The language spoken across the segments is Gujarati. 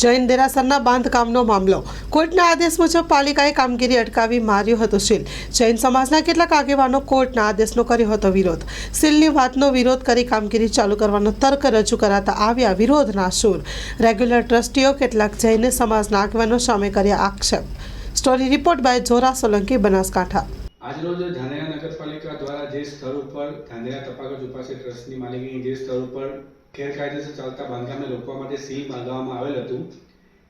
જૈન દેરાસરના બાંધકામનો મામલો. કોર્ટના આદેશ મુજબ પાલિકાએ કામગીરી અટકાવી માર્યો હતો સીલ. જૈન સમાજના કેટલાક આગેવાનો કોર્ટના આદેશનો કર્યો હતો વિરોધ. સીલની વાતનો વિરોધ કરી કામગીરી ચાલુ કરવાનો તર્ક રજૂ કરાતા આવ્યા વિરોધના સૂર. રેગ્યુલર ટ્રસ્ટીઓ કેટલાક જૈન સમાજના આગેવાનો સામે કર્યા આક્ષેપ. Story report by Jora Solanki, Banaskantha. આજરોજ ધાનેરા નગરપાલિકા દ્વારા જે સ્થળ ઉપર ધાનેરા તપાગત ઉપાસી ટ્રસ્ટની માલિકીની જે સ્થળ ઉપર ગેરકાયદેસર ચાલતા બાંધકામને રોકવા માટે સીલ બાંધવામાં આવેલ હતું.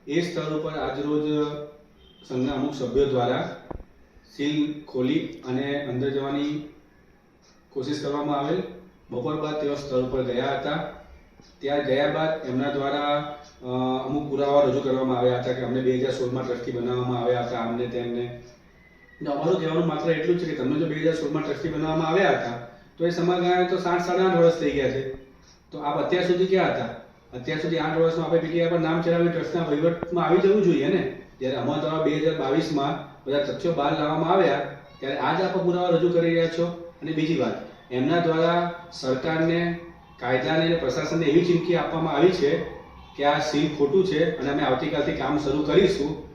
એ સ્થળ ઉપર આજરોજ સંઘના અમુક સભ્યો દ્વારા સીલ ખોલી અને અંદર જવાની કોશિશ કરવામાં આવેલ. બપોર બાદ તેઓ સ્થળ ઉપર ગયા હતા. ત્યાં ગયા બાદ એમના દ્વારા અમુક પુરાવા રજૂ કરવામાં આવ્યા હતા કે અમને બે હજાર સોળમાં ટ્રસ્ટી બનાવવામાં આવ્યા હતા, અમને તેમને. અમારું કહેવાનું માત્ર એટલું જ છે કે તમને જો બે હજાર સોળમાં ટ્રસ્ટી બનાવવામાં આવ્યા હતા, તો એ સમયગાળાએ તો સાત સાડા આઠ વર્ષ થઈ ગયા છે. તો આપ અત્યાર સુધી ક્યાં હતા? અત્યાર સુધી આઠ વર્ષમાં આપણે પીટીઆઈ પર નામ ચલાવી ટ્રસ્ટના વહીવટમાં આવી જવું જોઈએ ને? જ્યારે અમારા બે હજાર બાવીસમાં બધા તથ્યો બહાર લાવવામાં આવ્યા, ત્યારે આજ આપ પુરાવા રજૂ કરી રહ્યા છો. અને બીજી વાત, એમના દ્વારા સરકારને, કાયદાને અને પ્રશાસનને એવી ચીમકી આપવામાં આવી છે કે આ સીલ ખોટું છે અને અમે આવતીકાલથી કામ શરૂ કરીશું.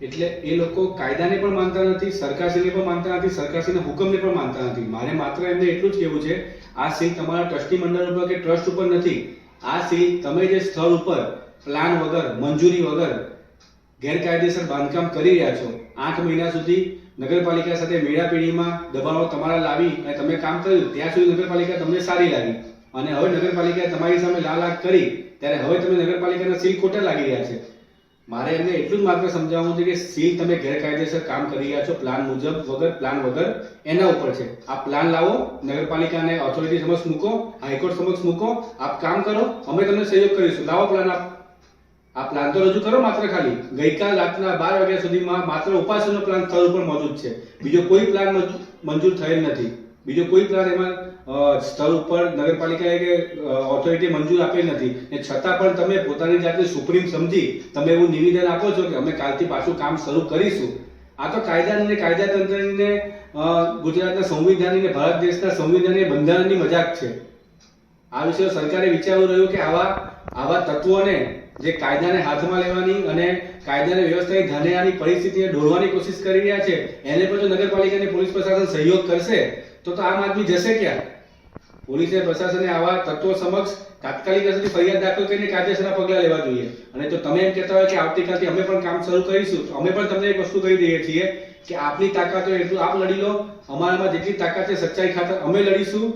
એટલે એ લોકો કાયદાને પણ માનતા નથી, સરકારશ્રીને પણ માનતા નથી, સરકારશ્રીના હુકમને પણ માનતા નથી. મારે માત્ર એમને એટલું જ કહેવું છે, આ સીલ તમારા ટ્રસ્ટી મંડળ ઉપર કે ટ્રસ્ટ ઉપર નથી. આ સીલ તમે જે સ્થળ ઉપર પ્લાન વગર, મંજૂરી વગર ગેરકાયદેસર બાંધકામ કરી રહ્યા છો, આઠ મહિના સુધી નગરપાલિકા સાથે મેળાપેઢીમાં દબાણો તમારા લાવી અને તમે કામ કર્યું, ત્યાં સુધી નગરપાલિકા તમને સારી લાગી. અને હવે નગરપાલિકાએ તમારી સામે લાલ આંખ કરી, ત્યારે હવે તમે નગરપાલિકાના સીલ ખોટા લાગી રહ્યા છે. મારે એમને એટલું જ માત્ર સમજાવવું છે કે સીલ તમે ગેરકાયદેસર કામ કરી રહ્યા છો, પ્લાન મુજબ, વગર, પ્લાન વગર, એના ઉપર છે. આ પ્લાન લાવો, નગરપાલિકાને ઓથોરિટી સમક્ષ મૂકો, હાઈકોર્ટ સમક્ષ મૂકો, આપ કામ કરો, અમે તમને સહયોગ કરીશું. લાવો પ્લાન આપ. આ પ્લાન તો રજૂ કરો માત્ર ખાલી. ગઈકાલ રાતના બાર વાગ્યા સુધીમાં માત્ર ઉપાસનનો પ્લાન સ્થળ ઉપર મોજૂદ છે. બીજો કોઈ પ્લાન મંજૂર થયેલ નથી. બીજો કોઈ પ્લાન એમાં સ્થળ ઉપર નગરપાલિકાએ કે ઓથોરિટી મંજૂર આપેલ નથી. ને છતાં પણ તમે પોતાની જાતને સુપ્રીમ સમજી, તમે એવું નિવેદન આપો છો કે અમે કાલથી પાછું કામ શરૂ કરીશું. આ તો કાયદા અને કાયદાતંત્રની ગુજરાતના સંવિધાનની ભારત દેશના સંવિધાનની બંધારણની મજાક છે. આ વિશે સરકારે વિચારવું રહ્યું કે આવા આવા તત્વોને જે કાયદાને હાથમાં લેવાની અને કાયદાને વ્યવસ્થાની ધાનેરાની પરિસ્થિતિને દોરવાની કોશિશ કરી રહ્યા છે, એને પણ જો નગરપાલિકાની પોલીસ પ્રશાસન સહયોગ કરશે. તો તો આમ આદમી જશે ક્યાં? પોલીસે પ્રશાસને આવા તત્વો સમક્ષ તાત્કાલિક અસરથી ફરિયાદ દાખલ કરીને કાયદેસરના પગલાં લેવા જોઈએ. અને જો તમે એમ કહેતા હોય કે આવતીકાલથી અમે પણ કામ શરૂ કરીશું, તો અમે પણ તમને એક વસ્તુ કહી દઈએ છીએ કે આપની તાકાત હોય એટલું આપ લડી લો. અમારામાં જેટલી તાકાત છે સચ્ચાઈ ખાતર અમે લડીશું.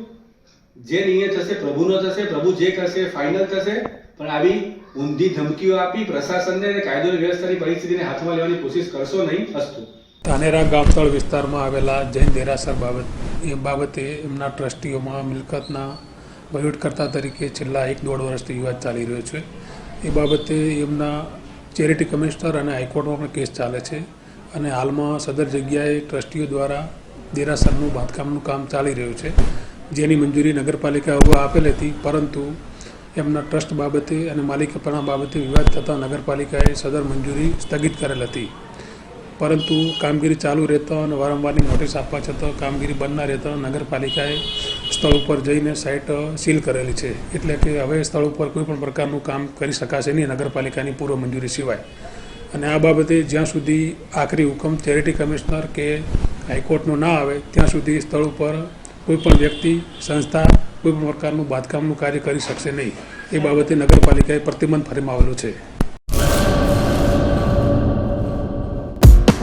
જે નિર્ણય થશે પ્રભુનો થશે, પ્રભુ જે કરશે ફાઇનલ થશે. પણ આવી ઊંધી ધમકીઓ આપી પ્રશાસનને અને કાયદો વ્યવસ્થાની પરિસ્થિતિને હાથમાં લેવાની કોશિશ કરશો નહીં અસ્તુ. ધાનેરા ગામતળ વિસ્તારમાં આવેલા જૈન દેરાસર બાબત, એ બાબતે એમના ટ્રસ્ટીઓમાં મિલકતના વહીવટકર્તા તરીકે છેલ્લા એક દોઢ વર્ષથી વિવાદ ચાલી રહ્યો છે. એ બાબતે એમના ચેરિટી કમિશનર અને હાઈકોર્ટમાં પણ કેસ ચાલે છે અને હાલમાં સદર જગ્યાએ ટ્રસ્ટીઓ દ્વારા દેરાસરનું બાંધકામનું કામ ચાલી રહ્યું છે. જેની મંજૂરી નગરપાલિકા અગાઉ આપેલ હતી, પરંતુ એમના ટ્રસ્ટ બાબતે અને માલિકપણા બાબતે વિવાદ થતાં નગરપાલિકાએ સદર મંજૂરી સ્થગિત કરેલ હતી. પરંતુ કામગીરી ચાલુ રહેતા અને વારંવારની નોટિસ આપવા છતાં કામગીરી બંધ ના રહેતા નગરપાલિકાએ સ્થળ ઉપર જઈને સાઇટ સીલ કરેલી છે. એટલે કે હવે સ્થળ ઉપર કોઈપણ પ્રકારનું કામ કરી શકાશે નહીં નગરપાલિકાની પૂર્વ મંજૂરી સિવાય. અને આ બાબતે જ્યાં સુધી આખરી હુકમ ચેરિટી કમિશનર કે હાઈકોર્ટનો ના આવે, ત્યાં સુધી સ્થળ ઉપર કોઈ પણ વ્યક્તિ, સંસ્થા કોઈપણ પ્રકારનું બાંધકામનું કાર્ય કરી શકશે નહીં. એ બાબતે નગરપાલિકાએ પ્રતિબંધ ફરમાવેલો છે.